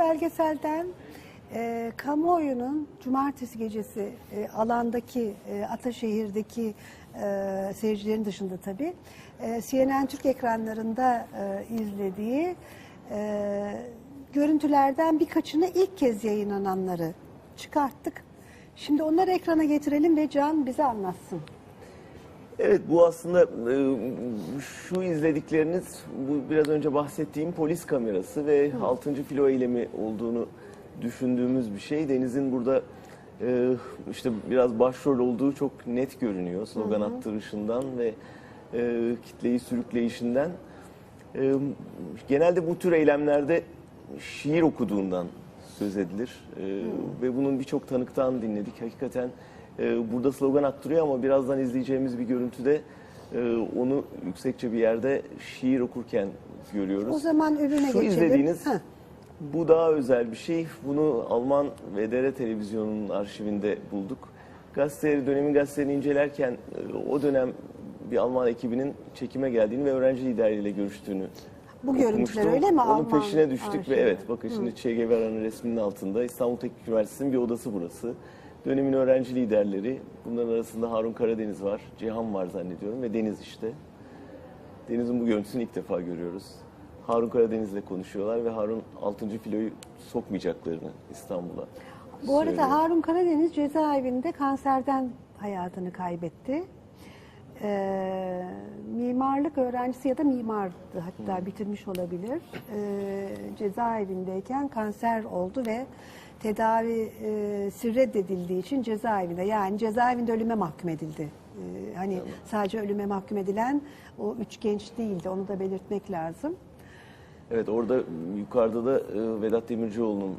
Belgeselden e, kamuoyunun cumartesi gecesi e, alandaki e, Ataşehir'deki e, seyircilerin dışında tabii e, CNN Türk ekranlarında e, izlediği e, görüntülerden birkaçını ilk kez yayınlananları çıkarttık. Şimdi onları ekrana getirelim ve Can bize anlatsın. Evet bu aslında e, şu izledikleriniz bu biraz önce bahsettiğim polis kamerası ve 6. filo eylemi olduğunu düşündüğümüz bir şey. Deniz'in burada e, işte biraz başrol olduğu çok net görünüyor slogan attırışından ve e, kitleyi sürükleyişinden. E, genelde bu tür eylemlerde şiir okuduğundan söz edilir E, ve bunun birçok tanıktan dinledik. Hakikaten e, burada slogan attırıyor ama birazdan izleyeceğimiz bir görüntüde e, onu yüksekçe bir yerde şiir okurken görüyoruz. O zaman öbürüne Şu geçelim. izlediğiniz Heh. bu daha özel bir şey. Bunu Alman VDR televizyonunun arşivinde bulduk. Gazeteleri, dönemin gazetelerini incelerken e, o dönem bir Alman ekibinin çekime geldiğini ve öğrenci liderleriyle görüştüğünü Bu görüntüler öyle mi? Onun Alman peşine düştük arşivi. ve evet bakın şimdi Che Guevara'nın resminin altında İstanbul Teknik Üniversitesi'nin bir odası burası. Dönemin öğrenci liderleri, bunların arasında Harun Karadeniz var, Cihan var zannediyorum ve Deniz işte. Deniz'in bu görüntüsünü ilk defa görüyoruz. Harun Karadeniz'le konuşuyorlar ve Harun 6. filoyu sokmayacaklarını İstanbul'a Bu arada söylüyor. Harun Karadeniz cezaevinde kanserden hayatını kaybetti. Ee, mimarlık öğrencisi ya da mimardı hatta bitirmiş olabilir. Ee, cezaevindeyken kanser oldu ve tedavi e, reddedildiği için cezaevinde yani cezaevinde ölüme mahkum edildi. Ee, hani sadece ölüme mahkum edilen o üç genç değildi onu da belirtmek lazım. Evet orada yukarıda da e, Vedat Demircioğlu'nun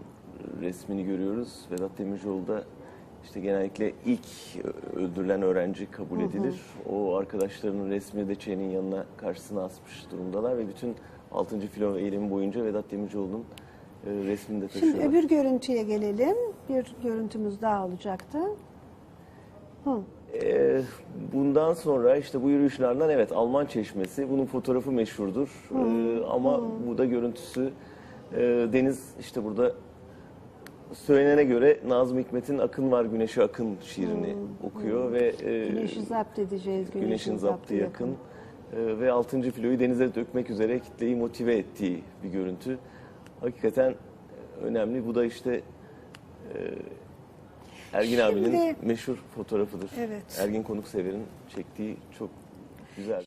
resmini görüyoruz. Vedat Demircioğlu da işte genellikle ilk öldürülen öğrenci kabul edilir. O arkadaşlarının resmini de Çen'in yanına karşısına asmış durumdalar ve bütün 6. filo eylemi boyunca Vedat Demircioğlu'nun e, resmini de Şimdi taşıyorlar. öbür görüntüye gelelim. Bir görüntümüz daha olacaktı. Hı. Ee, bundan sonra işte bu yürüyüşün ardından evet Alman Çeşmesi bunun fotoğrafı meşhurdur Ee, ama bu da görüntüsü Ee, Deniz işte burada söylenene göre Nazım Hikmet'in Akın var güneşe akın şiirini okuyor ve e, Güneşi zapt edeceğiz. Güneşin, güneşin zaptı zaptı yakın Ee, ve 6. filoyu denize dökmek üzere kitleyi motive ettiği bir görüntü. Hakikaten önemli. Bu da işte e, Ergin Şimdi- abinin meşhur fotoğrafıdır. Evet. Ergin Konuksever'in çektiği çok güzel.